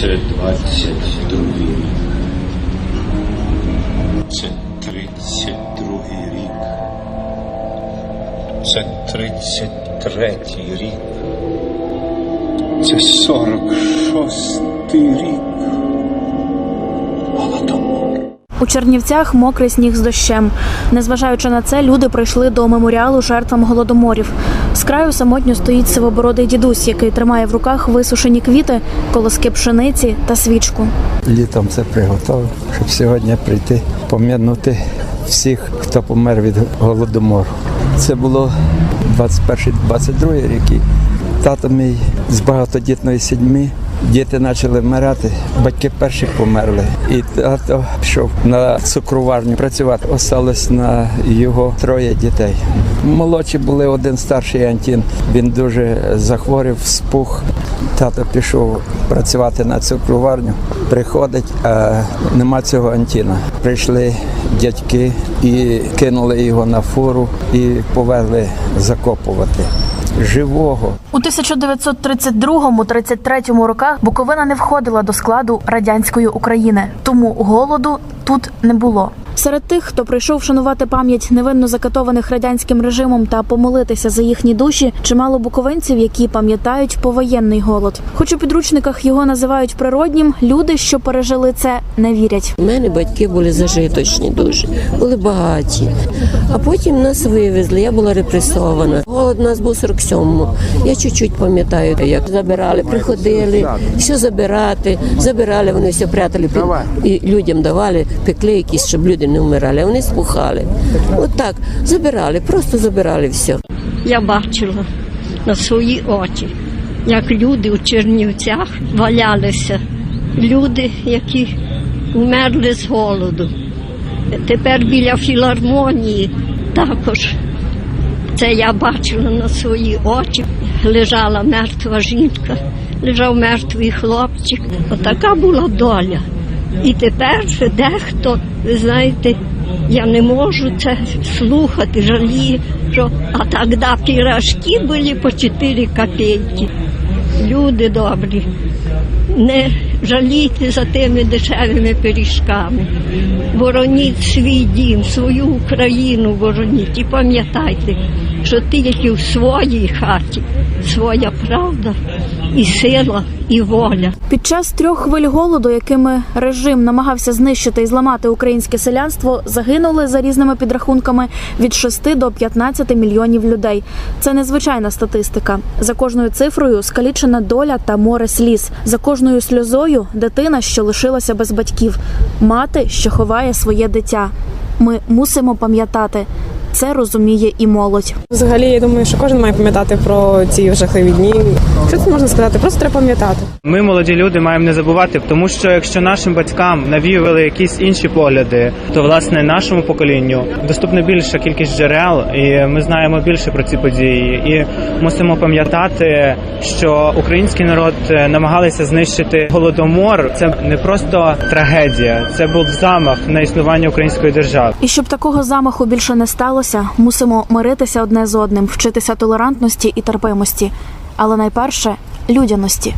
Це 22 рік. Це 32 рік. Це 33 рік. Це 46 рік. Голодомор. У Чернівцях мокрий сніг з дощем. Незважаючи на це, люди прийшли до меморіалу жертвам голодоморів. Краю самотньо стоїть сивобородий дідусь, який тримає в руках висушені квіти, колоски пшениці та свічку. Літом це приготував, щоб сьогодні прийти пом'янути всіх, хто помер від голодомору. Це було 21-22 рік. Тато мій з багатодітної сім'ї. Діти почали вмирати, батьки перші померли. І тато пішов на цукроварню працювати. Осталось на його троє дітей. Молодші були один старший Антін. Він дуже захворів, спух. Тато пішов працювати на цукроварню. Приходить, а нема цього Антіна. Прийшли дядьки і кинули його на фуру і повезли закопувати. Живого У 1932-33 роках Буковина не входила до складу радянської України, тому голоду тут не було. Серед тих, хто прийшов шанувати пам'ять невинно закатованих радянським режимом та помолитися за їхні душі, чимало буковинців, які пам'ятають повоєнний голод. Хоч у підручниках його називають природнім, люди, що пережили це, не вірять. У мене батьки були зажиточні дуже, були багаті. А потім нас вивезли, я була репресована. Голод у нас був 47-му. Я чуть-чуть пам'ятаю, як забирали, приходили, все забирати, забирали, вони все прятали і людям давали, пекли якісь, щоб люди не вмирали, вони спухали. От так, забирали, просто забирали все. я бачила на свої очі, як люди у Чернівцях валялися. Люди, які вмерли з голоду. Тепер біля філармонії також це я бачила на свої очі. Лежала мертва жінка, лежав мертвий хлопчик. Отака була доля. І тепер вже дехто, ви знаєте, я не можу це слухати, жалію, що а тоді пірашки були по 4 копійки. Люди добрі, не жалійте за тими дешевими пиріжками. Бороніть свій дім, свою Україну бороніть і пам'ятайте, що тільки в своїй хаті своя правда і сила, і воля. Під час трьох хвиль голоду, якими режим намагався знищити і зламати українське селянство, загинули за різними підрахунками від 6 до 15 мільйонів людей. Це незвичайна статистика. За кожною цифрою скалічена доля та море сліз. За кожною сльозою дитина, що лишилася без батьків, мати, що ховає своє дитя. Ми мусимо пам'ятати. Це розуміє і молодь. Взагалі, я думаю, що кожен має пам'ятати про ці жахливі дні. Що це можна сказати? Просто треба пам'ятати. Ми, молоді люди, маємо не забувати, тому що якщо нашим батькам навіювали якісь інші погляди, то власне нашому поколінню доступна більша кількість джерел, і ми знаємо більше про ці події. І мусимо пам'ятати, що український народ е, намагалися знищити голодомор. Це не просто трагедія, це був замах на існування української держави. І щоб такого замаху більше не сталося, мусимо миритися одне з одним, вчитися толерантності і терпимості, але найперше людяності.